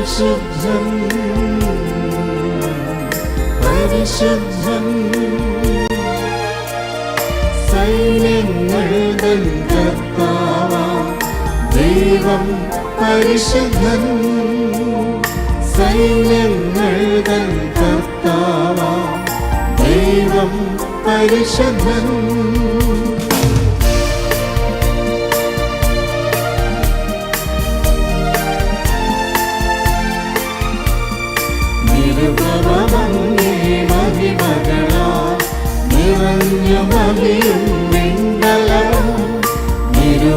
പരിശുദ്ധൻ പരിശുദ്ധൻ. സൈന്യങ്ങൾ കർത്താവ ദൈവം പരിശുദ്ധൻ. കർത്താവ കർത്താവാം ദൈവം പരിശുദ്ധൻ.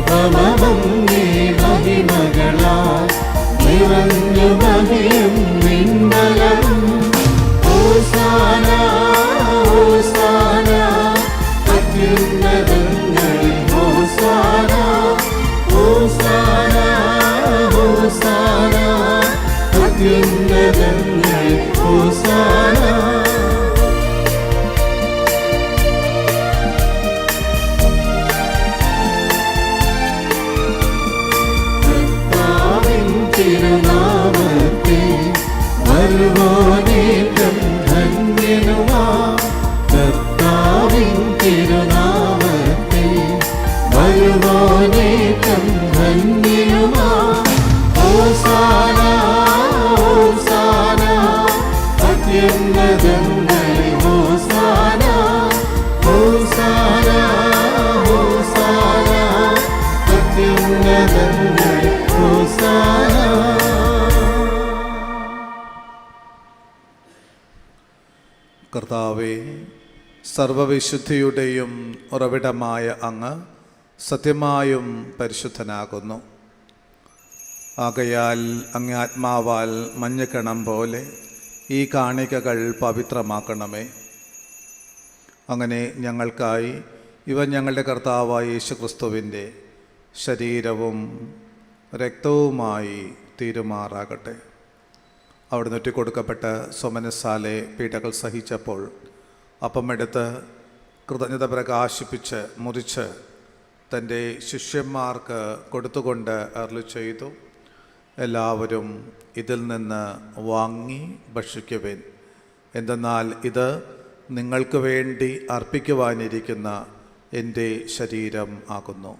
നിരുപമങ്ങേ മഹിമകളാ നിറഞ്ഞു മഹിയും. കർത്താവെ സർവവിശുദ്ധിയുടെയും ഉറവിടമായ അങ്ങ് സത്യമായും പരിശുദ്ധനാകുന്നു. ആകയാൽ അങ്ങ് ആത്മാവാൽ മഞ്ഞക്കണം പോലെ ഈ കാണികകൾ പവിത്രമാക്കണമേ. അങ്ങനെ ഞങ്ങൾക്കായി ഇവ ഞങ്ങളുടെ കർത്താവായ യേശുക്രിസ്തുവിന്റെ ശരീരവും രക്തവുമായി തീരുമാറാകട്ടെ. അവിടുന്ന് ഒറ്റിക്കൊടുക്കപ്പെട്ട സൊമനസാലെ പീഠകൾ സഹിച്ചപ്പോൾ അപ്പമെടുത്ത് കൃതജ്ഞത പ്രകാശിപ്പിച്ച് മുറിച്ച് തന്റെ ശിഷ്യന്മാർക്ക് കൊടുത്തുകൊണ്ട് അരളി ചെയ്തു എല്ലാവരും ഇതിൽ നിന്ന് വാങ്ങി ഭക്ഷിക്കുവേൻ. എന്തെന്നാൽ ഇത് നിങ്ങൾക്ക് വേണ്ടി അർപ്പിക്കുവാനിരിക്കുന്ന എന്റെ ശരീരം ആകുന്നു.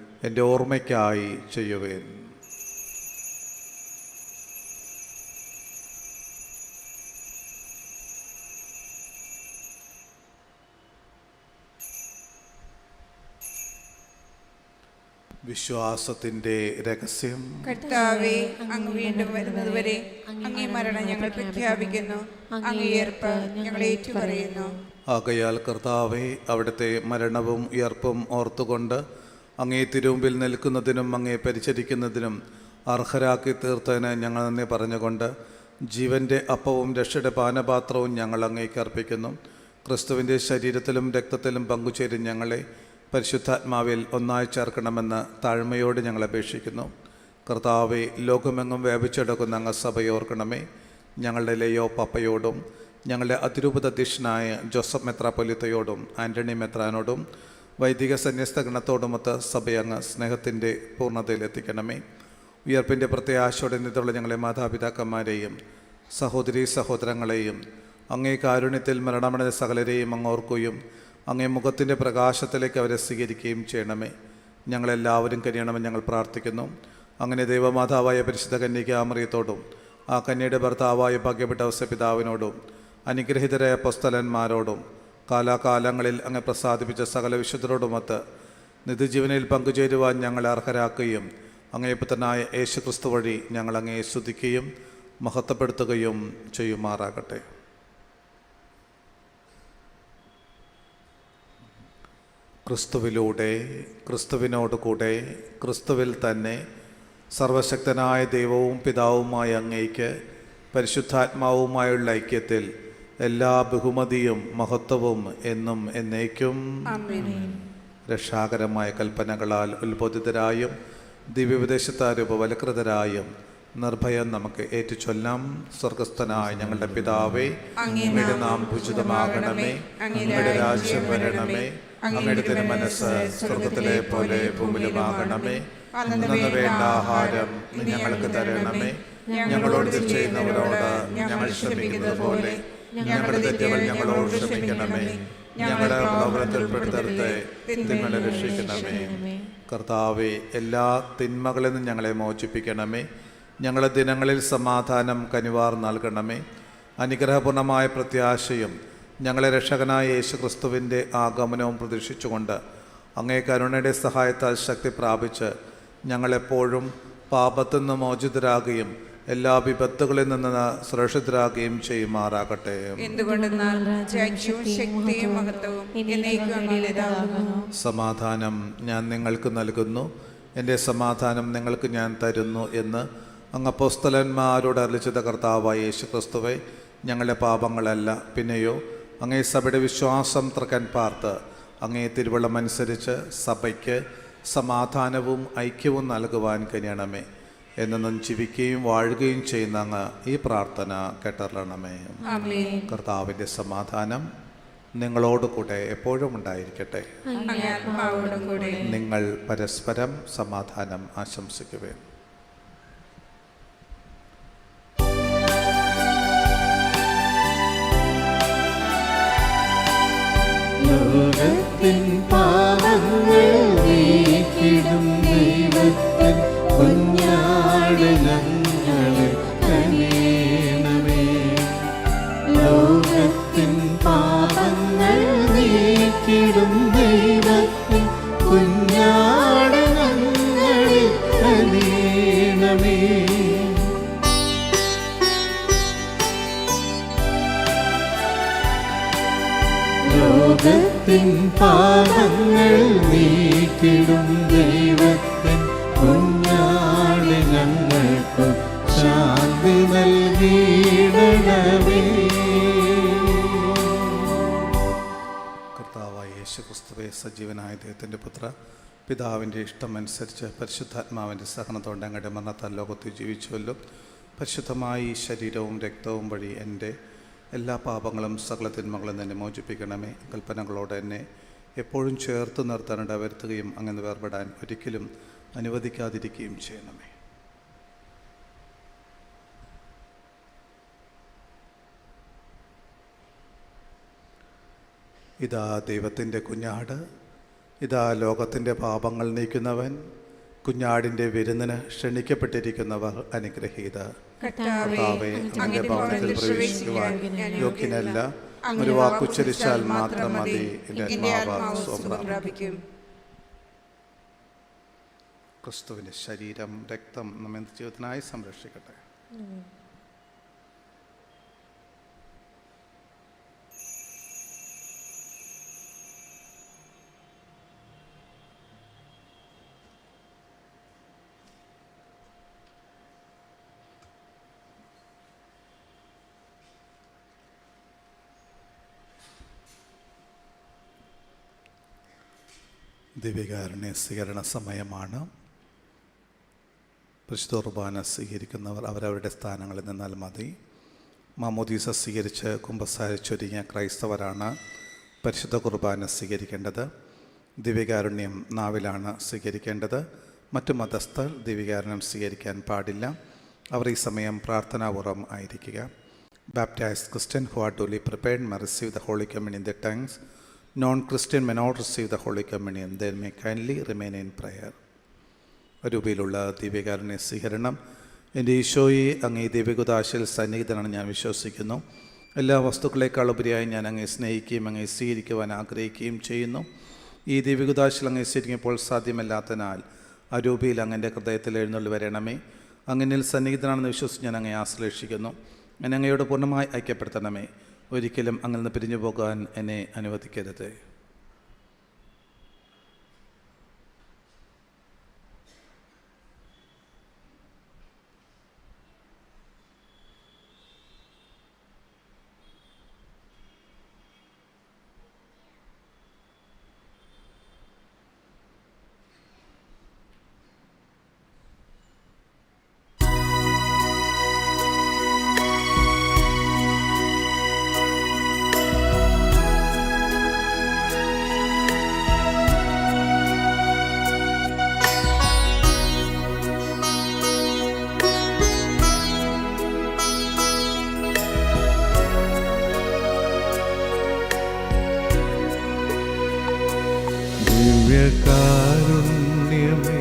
എന്റെ ഓർമ്മയ്ക്കായി ചെയ്യുവേൻ. വിശ്വാസത്തിന്റെ രഹസ്യം. കർത്താവേ അങ്ങ് വീണ്ടും വരുന്നതുവരെ അങ്ങേ മരണം ഞങ്ങൾ പ്രഖ്യാപിക്കുന്നു. അങ്ങേയർപ്പ് ഞങ്ങൾ ഏറ്റുപറയുന്നു. ആകയാൽ കർത്താവെ അവിടുത്തെ മരണവും ഉയർപ്പും ഓർത്തുകൊണ്ട് അങ്ങേ തിരുമുമ്പിൽ നിൽക്കുന്നതിനും അങ്ങേ പരിചരിക്കുന്നതിനും അർഹരാക്കി തീർത്തതിന് ഞങ്ങൾ നന്ദി പറഞ്ഞുകൊണ്ട് ജീവന്റെ അപ്പവും രക്ഷയുടെ പാനപാത്രവും ഞങ്ങൾ അങ്ങേക്ക് അർപ്പിക്കുന്നു. ക്രിസ്തുവിന്റെ ശരീരത്തിലും രക്തത്തിലും പങ്കുചേരി ഞങ്ങളെ പരിശുദ്ധാത്മാവിൽ ഒന്നായി ചേർക്കണമെന്ന് താഴ്മയോട് ഞങ്ങൾ അപേക്ഷിക്കുന്നു. കർത്താവെ ലോകമെങ്ങും വ്യാപിച്ചെടുക്കുന്ന അങ്ങ് സഭയോർക്കണമേ ഞങ്ങളുടെ ലയോ പപ്പയോടും ഞങ്ങളുടെ അതിരൂപത അധ്യക്ഷനായ ജോസഫ് മെത്രാപ്പൊലിത്തയോടും ആന്റണി മെത്രാനോടും വൈദിക സന്യസ്ത ഗണത്തോടുമൊത്ത് സഭയങ്ങ് സ്നേഹത്തിന്റെ പൂർണതയിലെത്തിക്കണമേ. ഉയർപ്പിന്റെ പ്രത്യാശയോടെ നിന്നുള്ള ഞങ്ങളെ മാതാപിതാക്കന്മാരെയും സഹോദരി സഹോദരങ്ങളെയും അങ്ങേ കാരുണ്യത്തിൽ മരണമടഞ്ഞ സകലരെയും അങ്ങോർക്കുകയും അങ്ങേ മുഖത്തിന്റെ പ്രകാശത്തിലേക്ക് അവരെ സ്വീകരിക്കുകയും ചെയ്യണമേ. ഞങ്ങളെല്ലാവരും കഴിയണമെന്ന് ഞങ്ങൾ പ്രാർത്ഥിക്കുന്നു. അങ്ങനെ ദൈവമാതാവായ പരിശുദ്ധ കന്യകാമറിയത്തോടും ആ കന്യയുടെ ഭർത്താവായ ഭാഗ്യപ്പെട്ട പിതാവിനോടും അനുഗ്രഹിതരായ പുസ്തലന്മാരോടും കാലാകാലങ്ങളിൽ അങ്ങ് പ്രസാദിപ്പിച്ച സകല വിശുദ്ധരോടുമൊത്ത് നിധിജീവനിൽ പങ്കുചേരുവാൻ ഞങ്ങളെ അർഹരാക്കുകയും അങ്ങേ പുത്രനായ യേശു ക്രിസ്തു വഴി ഞങ്ങൾ അങ്ങയെ സ്തുതിക്കുകയും മഹത്വപ്പെടുത്തുകയും ചെയ്യുമാറാകട്ടെ. ക്രിസ്തുവിലൂടെ ക്രിസ്തുവിനോട് കൂടെ ക്രിസ്തുവിൽ തന്നെ സർവശക്തനായ ദൈവവും പിതാവുമായ അങ്ങേക്ക് പരിശുദ്ധാത്മാവുമായുള്ള ഐക്യത്തിൽ എല്ലാ ബഹുമതിയും മഹത്വവും എന്നും എന്നേക്കും. രക്ഷാകരമായ കൽപ്പനകളാൽ ഉത്ബോധിതരായും ദിവ്യവിദേശത്താ രൂപവൽകൃതരായും നിർഭയം നമുക്ക് ഏറ്റുചൊല്ലാം. സ്വർഗസ്ഥനായ ഞങ്ങളുടെ പിതാവേ അങ്ങയുടെ നാം ഉചിതമാകണമേ അങ്ങയുടെ രാജ്യം വരണമേ അങ്ങയുടെ തിരുമനസ് സ്വർഗത്തിലെ പോലെ ഭൂമിയിലുമാകണമേ. അന്നു വേണ്ട ആഹാരം ഞങ്ങൾക്ക് തരണമേ. ഞങ്ങളോട് ചെയ്യുന്നവരോട് ഞങ്ങൾ ശ്രമിക്കുന്നത് പോലെ ഞങ്ങളുടെ തെറ്റുകൾ ഞങ്ങളോട് ക്ഷമിക്കണമേ. ഞങ്ങളുടെ പ്രവർത്തനത്തിൽപ്പെടുത്തരുത് തിന്മകളെ രക്ഷിക്കണമേ. കർത്താവെ എല്ലാ തിന്മകളിൽ നിന്നും ഞങ്ങളെ മോചിപ്പിക്കണമേ. ഞങ്ങളുടെ ദിനങ്ങളിൽ സമാധാനം കനിവാർ നൽകണമേ. അനുഗ്രഹപൂർണമായ പ്രത്യാശയും ഞങ്ങളെ രക്ഷകനായ യേശു ക്രിസ്തുവിന്റെ ആഗമനവും പ്രതീക്ഷിച്ചുകൊണ്ട് അങ്ങേ കരുണയുടെ സഹായത്താൽ ശക്തി പ്രാപിച്ച് ഞങ്ങളെപ്പോഴും പാപത്തു നിന്ന് മോചിതരാകുകയും എല്ലാ വിപത്തുകളിൽ നിന്ന് സുരക്ഷിതരാകുകയും ചെയ്യുമാറാകട്ടെ. സമാധാനം ഞാൻ നിങ്ങൾക്ക് നൽകുന്നു. എന്റെ സമാധാനം നിങ്ങൾക്ക് ഞാൻ തരുന്നു എന്ന് അങ്ങ് അപ്പോസ്തലന്മാരോട് അരളിച്ചത് കർത്താവായ യേശു ക്രിസ്തുവെ ഞങ്ങളുടെ പാപങ്ങളല്ല. പിന്നെയോ അങ്ങേ സഭയുടെ വിശ്വാസം തൃക്കൻ പാർത്ത് അങ്ങേ തിരുവള്ളം അനുസരിച്ച് സഭയ്ക്ക് സമാധാനവും ഐക്യവും നൽകുവാൻ കഴിയണമേ. എന്നും ജീവിക്കുകയും വാഴുകയും ചെയ്യുന്ന അങ്ങ് ഈ പ്രാർത്ഥന കേട്ടറിയണമേ. ആമേൻ. കർത്താവിന്റെ സമാധാനം നിങ്ങളോട് കൂടെ എപ്പോഴും ഉണ്ടായിരിക്കട്ടെ. നിങ്ങൾ പരസ്പരം സമാധാനം ആശംസിക്കുവേ ലോകത്തിൻ യേശു സജീവനായ ദൈവത്തിന്റെ പുത്ര പിതാവിന്റെ ഇഷ്ടമനുസരിച്ച് പരിശുദ്ധാത്മാവിന്റെ സഹനത്തോടെ അങ്ങയുടെ മരണത്താൽ ലോകത്തിൽ ജീവിച്ചുവല്ലോ. പരിശുദ്ധമായി ശരീരവും രക്തവും വഴി എന്റെ എല്ലാ പാപങ്ങളും സകല തിന്മകളും തന്നെ മോചിപ്പിക്കണമേ. കൽപ്പനകളോടെ എന്നെ എപ്പോഴും ചേർത്ത് നിർത്താനിട വരുത്തുകയും അങ്ങനെ വേർപെടാൻ ഒരിക്കലും അനുവദിക്കാതിരിക്കുകയും ചെയ്യണമേ. ഇതാ ദൈവത്തിന്റെ കുഞ്ഞാട്. ഇതാ ലോകത്തിന്റെ പാപങ്ങൾ നീക്കുന്നവൻ. കുഞ്ഞാടിന്റെ വിരുന്നിന് ക്ഷണിക്കപ്പെട്ടിരിക്കുന്നവർ അനുഗ്രഹീത. കർത്താവേ അങ്ങയുടെ ഭവനത്തിൽ പ്രവേശിക്കുവാൻ യോഗ്യനല്ല. ഒരു വാക്കുച്ചരിച്ചാൽ മാത്രം മതി. എന്റെ ആത്മാവ് സ്വന്തം ക്രിസ്തുവിന്റെ ശരീരം രക്തം നമ്മെ ജീവിതത്തിനായി സംരക്ഷിക്കട്ടെ. ദിവ്യകാരുണ്യ സ്വീകരണ സമയമാണ് പരിശുദ്ധ സ്വീകരിക്കുന്നവർ അവരവരുടെ സ്ഥാനങ്ങളിൽ നിന്നാൽ മതി. മാമോദീസ സ്വീകരിച്ച് കുമ്പസാരിച്ചൊരുങ്ങിയ ക്രൈസ്തവരാണ് പരിശുദ്ധ കുർബാന സ്വീകരിക്കേണ്ടത്. ദിവ്യകാരുണ്യം നാവിലാണ് സ്വീകരിക്കേണ്ടത്. മറ്റു മതസ്ഥർ ദിവ്യകാരുണ്യം സ്വീകരിക്കാൻ പാടില്ല. അവർ ഈ സമയം പ്രാർത്ഥനാപൂർവം ആയിരിക്കുക. Baptised Christian who are duly prepared may receive the holy communion the tongues non Christian may not receive the Holy Communion, they may kindly remain in prayer. രൂപയിലുള്ള ദിവ്യകാരനെ സ്വീകരണം. എന്റെ ഈശോയെ അങ്ങേ ദിവ്യകുതാശയിൽ സന്നിഹിതനാണ് ഞാൻ വിശ്വസിക്കുന്നു. എല്ലാ വസ്തുക്കളേക്കാൾ ഉപരിയായി ഞാൻ അങ്ങേ സ്നേഹിക്കുകയും അങ്ങേ സ്വീകരിക്കുവാൻ ആഗ്രഹിക്കുകയും ചെയ്യുന്നു. ഈ ദിവ്യകുതാശയിൽ അങ്ങേ സ്വീകരിക്കുമ്പോൾ സാധ്യമല്ലാത്തതിനാൽ ആ രൂപയിൽ അങ്ങന്റെ ഹൃദയത്തിൽ എഴുന്നള്ളി വരണമേ. അങ്ങനെ സന്നിഹിതനാണെന്ന് വിശ്വസിച്ച് ഞാൻ അങ്ങേ ആശ്ലേഷിക്കുന്നു. ഞാൻ അങ്ങയോട് പൂർണമായി ഐക്യപ്പെടുത്തണമേ. ഒരിക്കലും അങ്ങനെ പിരിഞ്ഞു പോകാൻ എന്നെ അനുവദിക്കരുത്. ദിവ്യകാരുണ്യമേ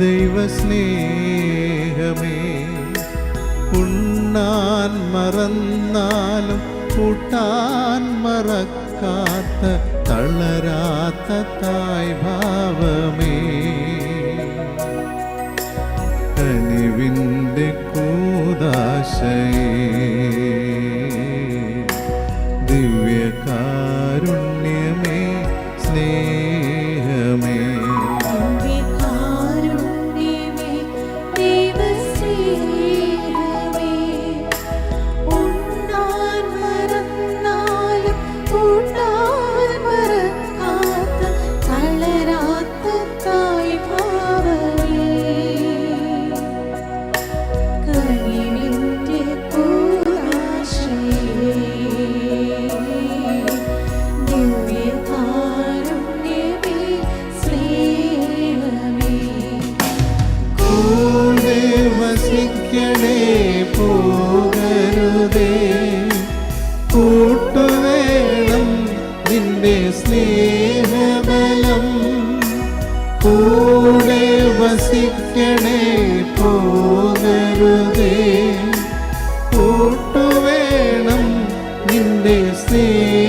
ദൈവസ്നേഹമേ ഉണ്ണാൻ മറന്നാലും കൂട്ടാൻ മറക്കാത്ത തളരാത്ത തായ് ഭാവമേ. കനിവിന്റെ കൂതാശയെ കൂടെ വസിക്കണേ പോകരുതേ. കൂട്ടുവേണം നിന്റെ സ്നേഹം.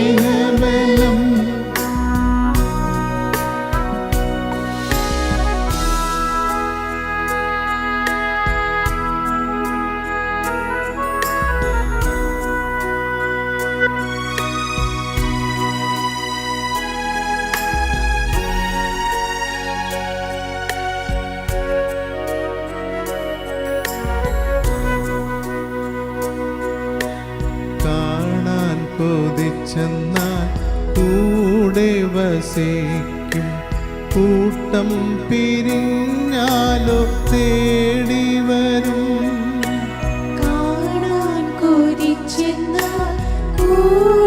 艰难，孤